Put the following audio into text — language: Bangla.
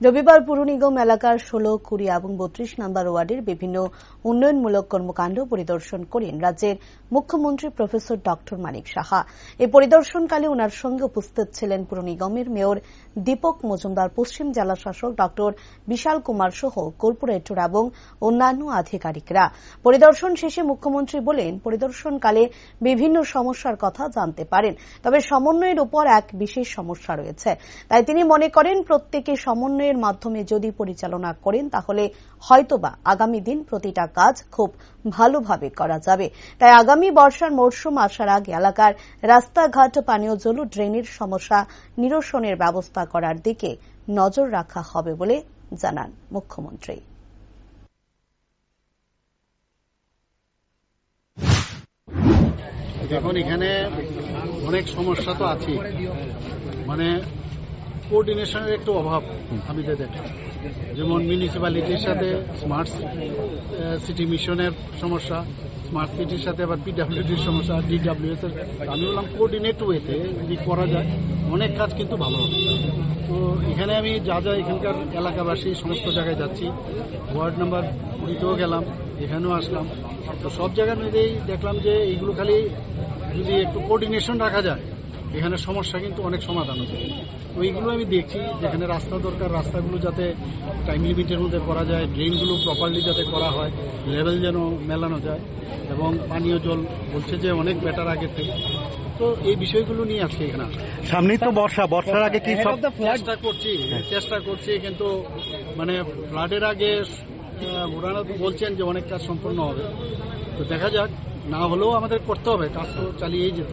রবিবার পুর নিগম এলাকার ষোলো, কুড়ি এবং বত্রিশ নম্বর ওয়ার্ডের বিভিন্ন উন্নয়নমূলক কর্মকাণ্ড পরিদর্শন করেন রাজ্যের মুখ্যমন্ত্রী প্রফেসর ডক্টর মানিক সাহা। এই পরিদর্শনকালে ওনার সঙ্গে উপস্থিত ছিলেন পুর নিগমের মেয়র দীপক মজুমদার, পশ্চিম জেলা শাসক ডক্টর বিশাল কুমার সহ কর্পোরেটর এবং অন্যান্য আধিকারিকরা। পরিদর্শন শেষে মুখ্যমন্ত্রী বলেন, পরিদর্শনকালে বিভিন্ন সমস্যার কথা জানতে পারেন, তবে সমন্বয়ের উপর এক বিশেষ সমস্যা রয়েছে। তাই তিনি মনে করেন, প্রত্যেকে সমন্বয়ের মাধ্যমে যদি পরিচালনা করেন, তাহলে হয়তোবা আগামী দিন প্রতিটা কাজ খুব ভালোভাবে করা যাবে। তাই আগামী বর্ষার মরশুম আসার আগে এলাকার রাস্তাঘাট, পানীয় জল ও ড্রেনের সমস্যা নিরসনের ব্যবস্থা করার দিকে নজর রাখা হবে বলে জানান মুখ্যমন্ত্রী। দেখুন, এখানে অনেক সমস্যা তো আছে মানে কোঅর্ডিনেশনের একটু অভাব আমি যে দেখলাম যেমন মিউনিসিপ্যালিটির সাথে স্মার্ট সিটি মিশনের সমস্যা স্মার্ট সিটির সাথে আবার পিডাব্লিউডির সমস্যা ডিডাব্লিউএস এর আমি বললাম কোঅর্ডিনেট ওয়েতে যদি করা যায়, অনেক কাজ কিন্তু ভালো হবে। তো এখানে আমি যা যা এখানকার এলাকাবাসী, সমস্ত জায়গায় যাচ্ছি, ওয়ার্ড নাম্বার কুড়িতেও গেলাম, এখানেও আসলাম। তো সব জায়গার মধ্যেই দেখলাম যে এইগুলো খালি যদি একটু কোঅর্ডিনেশন রাখা যায় এখানে সমস্যা কিন্তু অনেক সমাধান হচ্ছে। তো এইগুলো আমি দেখছি যেখানে রাস্তা দরকার রাস্তাগুলো যাতে টাইম লিমিটের মধ্যে করা যায় ড্রেনগুলো প্রপারলি যাতে করা হয় লেভেল যেন মেলানো যায় এবং পানীয় জল বলছে যে অনেক বেটার আগের থেকে। তো এই বিষয়গুলো নিয়ে আজকে এখানে। সামনেই তো বর্ষা বর্ষার আগে কি সব চেষ্টা করছি চেষ্টা করছি কিন্তু মানে ফ্লাডের আগে ওনারা তো বলছেন যে অনেক কাজ সম্পূর্ণ হবে। তো দেখা যাক না হলেও আমাদের করতে হবে কাজ তো চালিয়েই যেতে।